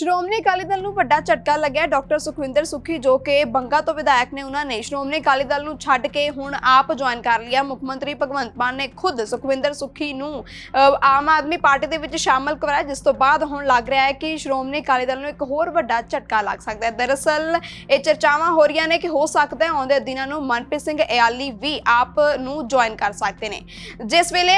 ਸ਼੍ਰੋਮਣੀ ਅਕਾਲੀ ਦਲ ਨੂੰ ਵੱਡਾ ਝਟਕਾ ਲੱਗਿਆ ਡਾਕਟਰ ਸੁਖਵਿੰਦਰ ਸੁਖੀ, ਜੋ ਕਿ ਬੰਗਾ ਤੋਂ ਵਿਧਾਇਕ ਨੇ, ਉਹਨਾਂ ਨੇ ਸ਼੍ਰੋਮਣੀ ਅਕਾਲੀ ਦਲ ਨੂੰ ਛੱਡ ਕੇ ਹੁਣ ਆਪ ਜੁਆਇਨ ਕਰ ਲਿਆ। ਮੁੱਖ ਮੰਤਰੀ ਭਗਵੰਤ ਮਾਨ ਨੇ ਖੁਦ ਸੁਖਵਿੰਦਰ ਸੁੱਖੀ ਨੂੰ ਆਮ ਆਦਮੀ ਪਾਰਟੀ ਦੇ ਵਿੱਚ ਸ਼ਾਮਲ ਕਰਵਾਇਆ, ਜਿਸ ਤੋਂ ਬਾਅਦ ਹੁਣ ਲੱਗ ਰਿਹਾ ਹੈ ਕਿ ਸ਼੍ਰੋਮਣੀ ਅਕਾਲੀ ਦਲ ਨੂੰ ਇੱਕ ਹੋਰ ਵੱਡਾ ਝਟਕਾ ਲੱਗ ਸਕਦਾ ਹੈ। ਦਰਅਸਲ, ਇਹ ਚਰਚਾਵਾਂ ਹੋ ਰਹੀਆਂ ਨੇ ਕਿ ਹੋ ਸਕਦਾ ਹੈ ਆਉਂਦੇ ਦਿਨਾਂ ਨੂੰ ਮਨਪ੍ਰੀਤ ਸਿੰਘ ਇਆਲੀ ਵੀ ਆਪ ਨੂੰ ਜੁਆਇਨ ਕਰ ਸਕਦੇ ਨੇ। ਜਿਸ ਵੇਲੇ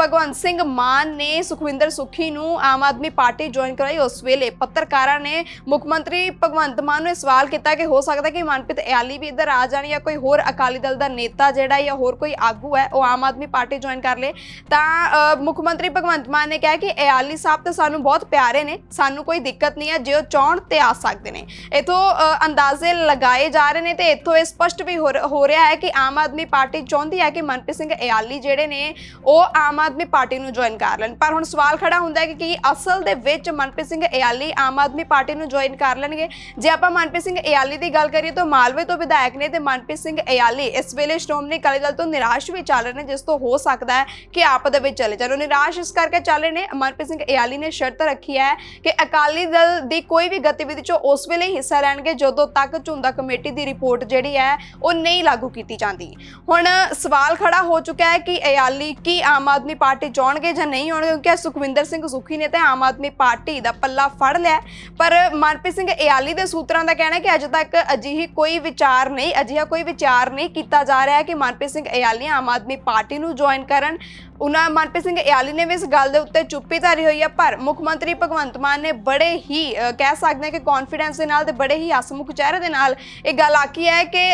ਭਗਵੰਤ ਸਿੰਘ ਮਾਨ ਨੇ ਸੁਖਵਿੰਦਰ ਸੁੱਖੀ ਨੂੰ ਆਮ ਆਦਮੀ ਪਾਰਟੀ ਜੁਆਇਨ ਕਰਾਈ, ਉਸ ਵੇਲੇ ਪੱਤਰ ਸਰਕਾਰਾਂ ਨੇ ਮੁੱਖ ਮੰਤਰੀ ਭਗਵੰਤ ਮਾਨ ਨੂੰ ਇਹ ਸਵਾਲ ਕੀਤਾ ਕਿ ਹੋ ਸਕਦਾ ਕਿ ਮਨਪ੍ਰੀਤ ਇਆਲੀ ਵੀ ਇੱਧਰ ਆ ਜਾਣ ਜਾਂ ਕੋਈ ਹੋਰ ਅਕਾਲੀ ਦਲ ਦਾ ਨੇਤਾ ਜਿਹੜਾ ਜਾਂ ਹੋਰ ਕੋਈ ਆਗੂ ਹੈ, ਉਹ ਆਮ ਆਦਮੀ ਪਾਰਟੀ ਜੁਆਇਨ ਕਰ ਲੇ। ਤਾਂ ਮੁੱਖ ਮੰਤਰੀ ਭਗਵੰਤ ਮਾਨ ਨੇ ਕਿਹਾ ਕਿ ਇਆਲੀ ਸਾਹਿਬ ਤਾਂ ਸਾਨੂੰ ਬਹੁਤ ਪਿਆਰੇ ਨੇ, ਸਾਨੂੰ ਕੋਈ ਦਿੱਕਤ ਨਹੀਂ ਹੈ, ਜੇ ਉਹ ਚਾਹਣ ਤੇ ਆ ਸਕਦੇ ਨੇ। ਇਥੋਂ ਅੰਦਾਜ਼ੇ ਲਗਾਏ ਜਾ ਰਹੇ ਨੇ ਤੇ ਇਥੋਂ ਇਹ ਸਪਸ਼ਟ ਵੀ ਹੋ ਹੋ ਰਿਹਾ ਹੈ ਕਿ ਆਮ ਆਦਮੀ ਪਾਰਟੀ ਚਾਹੁੰਦੀ ਹੈ ਕਿ ਮਨਪ੍ਰੀਤ ਸਿੰਘ ਇਆਲੀ ਜਿਹੜੇ ਨੇ, ਉਹ ਆਮ ਆਦਮੀ ਪਾਰਟੀ ਨੂੰ ਜੁਆਇਨ ਕਰ ਲੈਣ। ਪਰ ਹੁਣ ਸਵਾਲ ਖੜਾ ਹੁੰਦਾ ਹੈ ਕਿ ਕੀ ਅਸਲ ਦੇ ਵਿੱਚ ਮਨਪ੍ਰੀਤ ਸਿੰਘ ਇਆਲੀ ਆਮ ਆਮ ਆਦਮੀ ਪਾਰਟੀ ਨੂੰ ਜੁਆਇਨ ਕਰ ਲੈਣਗੇ। ਜੇ ਆਪਾਂ ਮਨਪ੍ਰੀਤ ਸਿੰਘ ਇਆਲੀ ਦੀ ਗੱਲ ਕਰੀਏ ਤਾਂ ਮਾਲਵੇ ਤੋਂ ਵਿਧਾਇਕ ਨੇ ਤੇ ਮਨਪ੍ਰੀਤ ਸਿੰਘ ਇਆਲੀ ਇਸ ਵੇਲੇ ਸ਼੍ਰੋਮਣੀ ਅਕਾਲੀ ਦਲ ਤੋਂ ਨਿਰਾਸ਼ ਵੀ ਚੱਲ ਰਹੇ ਨੇ, ਜਿਸ ਤੋਂ ਹੋ ਸਕਦਾ ਹੈ ਕਿ ਆਪ ਦੇ ਵਿੱਚ ਚਲੇ ਜਾਣ। ਨਿਰਾਸ਼ ਇਸ ਕਰਕੇ ਚੱਲ ਰਹੇ ਨੇ, ਮਨਪ੍ਰੀਤ ਸਿੰਘ ਇਆਲੀ ਨੇ ਸ਼ਰਤ ਰੱਖੀ ਹੈ ਕਿ ਅਕਾਲੀ ਦਲ ਦੀ ਕੋਈ ਵੀ ਗਤੀਵਿਧੀ 'ਚ ਉਸ ਵੇਲੇ ਹੀ ਹਿੱਸਾ ਲੈਣਗੇ, ਜਦੋਂ ਤੱਕ ਝੁੰਦਾ ਕਮੇਟੀ ਦੀ ਰਿਪੋਰਟ ਜਿਹੜੀ ਹੈ ਉਹ ਨਹੀਂ ਲਾਗੂ ਕੀਤੀ ਜਾਂਦੀ। ਹੁਣ ਸਵਾਲ ਖੜਾ ਹੋ ਚੁੱਕਾ ਹੈ ਕਿ ਇਆਲੀ ਕੀ ਆਮ ਆਦਮੀ ਪਾਰਟੀ ਚਾਹਣਗੇ ਜਾਂ ਨਹੀਂ ਆਉਣਗੇ ਕਿਉਂਕਿ ਸੁਖਵਿੰਦਰ ਸਿੰਘ ਸੁਖੀ ਨੇ ਤਾਂ ਆਮ ਆਦਮੀ ਪਾਰਟੀ ਦਾ ਪੱਲਾ ਫੜ ਲਿਆ ਪਰ ਮਨਪ੍ਰੀਤ ਸਿੰਘ ਇਆਲੀ ਦੇ ਸੂਤਰਾਂ ਦਾ ਕਹਿਣਾ ਹੈ ਕਿ ਅਜੇ ਤੱਕ ਅਜਿਹੀ ਕੋਈ ਵਿਚਾਰ ਨਹੀਂ, ਅਜਿਹਾ ਕੋਈ ਵਿਚਾਰ ਨਹੀਂ ਕੀਤਾ ਜਾ ਰਿਹਾ ਹੈ ਕਿ ਮਨਪ੍ਰੀਤ ਸਿੰਘ ਇਆਲੀ ਆਮ ਆਦਮੀ ਪਾਰਟੀ ਨੂੰ ਜੁਆਇਨ ਕਰਨ। ਉਹਨਾਂ ਮਨਪ੍ਰੀਤ ਸਿੰਘ ਇਆਲੀ ਨੇ ਵੀ ਇਸ ਗੱਲ ਦੇ ਉੱਤੇ ਚੁੱਪੀ ਧਾਰੀ ਹੋਈ ਹੈ, ਪਰ ਮੁੱਖ ਮੰਤਰੀ ਭਗਵੰਤ ਮਾਨ ਨੇ ਬੜੇ ਹੀ ਕਹਿ ਸਕਦੇ ਹਾਂ ਕਿ ਕੌਨਫੀਡੈਂਸ ਦੇ ਨਾਲ ਤੇ ਬੜੇ ਹੀ ਹਸਮੁਖ ਚਿਹਰੇ ਦੇ ਨਾਲ ਇਹ ਗੱਲ ਆਖੀ ਹੈ ਕਿ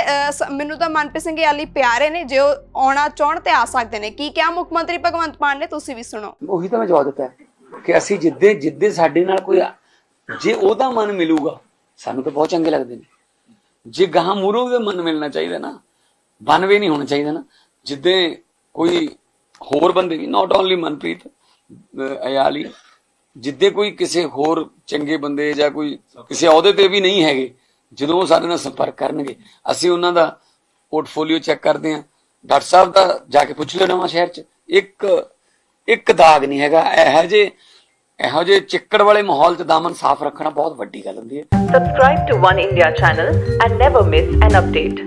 ਮੈਨੂੰ ਤਾਂ ਮਨਪ੍ਰੀਤ ਸਿੰਘ ਇਆਲੀ ਪਿਆਰੇ ਨੇ, ਜੇ ਉਹ ਆਉਣਾ ਚਾਹਣ ਤੇ ਆ ਸਕਦੇ ਨੇ। ਕੀ ਕਿਹਾ ਮੁੱਖ ਮੰਤਰੀ ਭਗਵੰਤ ਮਾਨ ਨੇ? ਤੁਸੀਂ ਵੀ ਸੁਣੋ। ਉਹੀ ਤਾਂ ਮੈਂ ਜਵਾਬ ਦਿੱਤਾ ਕਿ ਅਸੀਂ ਜਿੱਦੇ ਜਿੱਦੇ ਸਾਡੇ ਨਾਲ ਕੋਈ ਜੇ ਉਹਦਾ ਮਨ ਮਿਲੂਗਾ, ਸਾਨੂੰ ਤਾਂ ਬਹੁਤ ਚੰਗੇ ਲੱਗਦੇ ਨੇ। ਜੇ ਗਾਹਾਂ ਮੂਰੋਂ ਦਾ ਮਨ ਮਿਲਣਾ ਚਾਹੀਦਾ ਨਾ ਬਨਵੇ ਨਹੀਂ ਹੋਣਾ ਚਾਹੀਦਾ ਨਾ। ਜਿੱਦੇ ਕੋਈ ਹੋਰ ਬੰਦੇ ਵੀ ਨਾਟ ਓਨਲੀ ਮਨਪ੍ਰੀਤ ਅਯਾਲੀ, ਜਿੱਦੇ ਕੋਈ ਕਿਸੇ ਹੋਰ ਚੰਗੇ ਬੰਦੇ ਜਾਂ ਕੋਈ ਕਿਸੇ ਅਹੁਦੇ ਤੇ ਵੀ ਨਹੀਂ ਹੈਗੇ, ਜਦੋਂ ਉਹ ਸਾਡੇ ਨਾਲ ਸੰਪਰਕ ਕਰਨਗੇ, ਅਸੀਂ ਉਹਨਾਂ ਦਾ ਪੋਰਟਫੋਲੀਓ ਚੈੱਕ ਕਰਦੇ ਹਾਂ। ਡਾਕਟਰ ਸਾਹਿਬ ਦਾ ਜਾ ਕੇ ਪੁੱਛ ਲਿਓ ਨਵਾਂ ਸ਼ਹਿਰ ਚ। ਇੱਕ ਇੱਕ ਦਾਗ ਨਹੀਂ ਹੈਗਾ। ਇਹ ਜੇ ਇਹੋ ਜਿਹੇ ਚਿੱਕੜ ਵਾਲੇ ਮਾਹੌਲ 'ਚ ਦਾਮਨ ਸਾਫ਼ ਰੱਖਣਾ ਬਹੁਤ ਵੱਡੀ ਗੱਲ ਹੁੰਦੀ ਹੈ subscribe to One India channel and never miss an update